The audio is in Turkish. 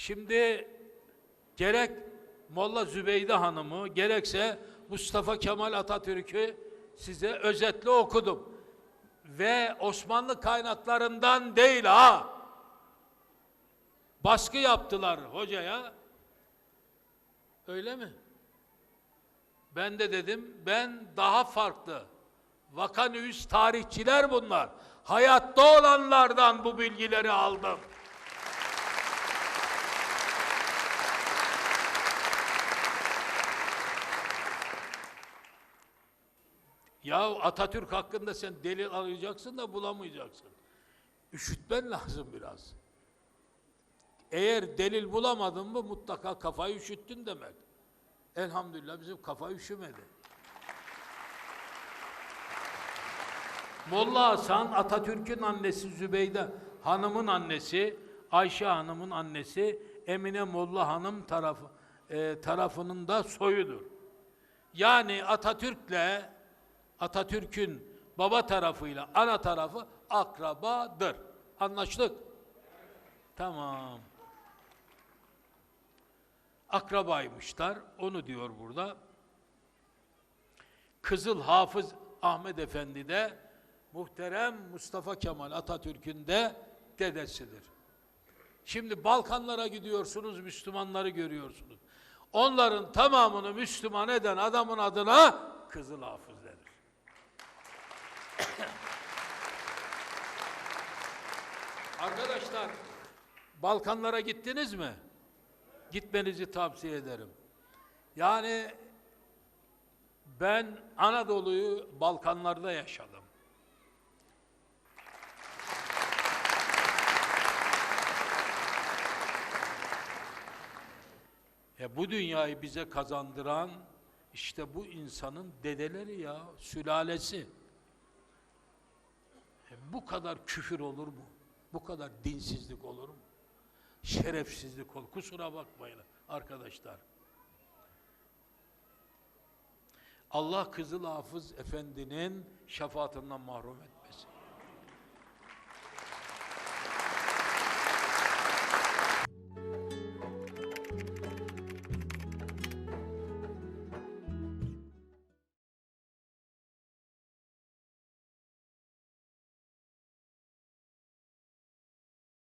Şimdi gerek Molla Zübeyde Hanım'ı gerekse Mustafa Kemal Atatürk'ü size özetle okudum. Ve Osmanlı kaynaklarından değil ha. Baskı yaptılar hocaya. Öyle mi? Ben de dedim ben daha farklı. Vakanüs tarihçiler bunlar. Hayatta olanlardan bu bilgileri aldım. Ya Atatürk hakkında sen delil arayacaksın da bulamayacaksın. Üşütmen lazım biraz. Eğer delil bulamadın mı mutlaka kafayı üşüttün demek. Elhamdülillah bizim kafa üşümedi. Molla Hasan Atatürk'ün annesi Zübeyde Hanım'ın annesi, Ayşe Hanım'ın annesi Emine Molla Hanım tarafı e, tarafının da soyudur. Yani Atatürk'le Atatürk'ün baba tarafıyla ana tarafı akrabadır. Anlaştık? Tamam. Akrabaymışlar. Onu diyor burada. Kızıl Hafız Ahmet Efendi de muhterem Mustafa Kemal Atatürk'ün de dedesidir. Şimdi Balkanlara gidiyorsunuz, Müslümanları görüyorsunuz. Onların tamamını Müslüman eden adamın adına Kızıl Hafız. Arkadaşlar, Balkanlara gittiniz mi? Gitmenizi tavsiye ederim. Yani ben Anadolu'yu Balkanlarda yaşadım. E bu dünyayı bize kazandıran işte bu insanın dedeleri ya, sülalesi. Bu kadar küfür olur mu? Bu kadar dinsizlik olur mu? Şerefsizlik olur. Kusura bakmayın arkadaşlar. Allah Kızıl Hafız Efendi'nin şefaatinden mahrum etmesin.